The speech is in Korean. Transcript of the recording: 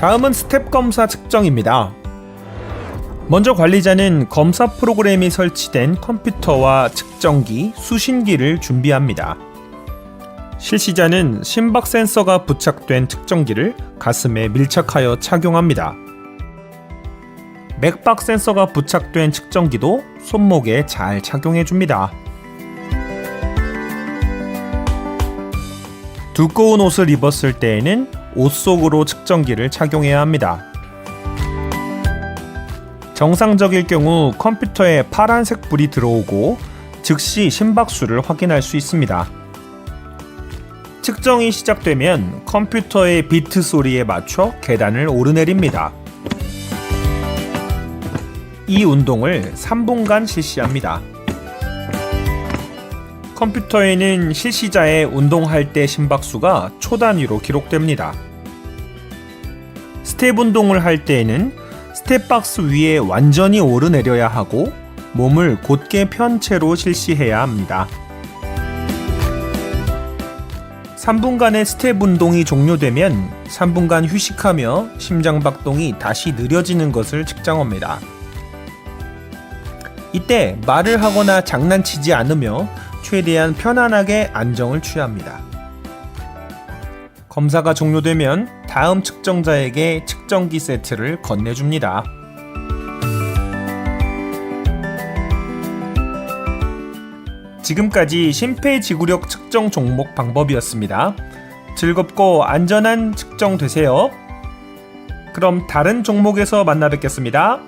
다음은 스텝 검사 측정입니다. 먼저 관리자는 검사 프로그램이 설치된 컴퓨터와 측정기, 수신기를 준비합니다. 실시자는 심박 센서가 부착된 측정기를 가슴에 밀착하여 착용합니다. 맥박 센서가 부착된 측정기도 손목에 잘 착용해 줍니다. 두꺼운 옷을 입었을 때에는 옷 속으로 측정기를 착용해야 합니다. 정상적일 경우 컴퓨터에 파란색 불이 들어오고 즉시 심박수를 확인할 수 있습니다. 측정이 시작되면 컴퓨터의 비트 소리에 맞춰 계단을 오르내립니다. 이 운동을 3분간 실시합니다. 컴퓨터에는 실시자의 운동할 때 심박수가 초 단위로 기록됩니다. 스텝 운동을 할 때에는 스텝박스 위에 완전히 오르내려야 하고 몸을 곧게 편 채로 실시해야 합니다. 3분간의 스텝 운동이 종료되면 3분간 휴식하며 심장 박동이 다시 느려지는 것을 측정합니다. 이때 말을 하거나 장난치지 않으며 최대한 편안하게 안정을 취합니다. 검사가 종료되면 다음 측정자에게 측정기 세트를 건네줍니다. 지금까지 심폐지구력 측정 종목 방법이었습니다. 즐겁고 안전한 측정 되세요. 그럼 다른 종목에서 만나 뵙겠습니다.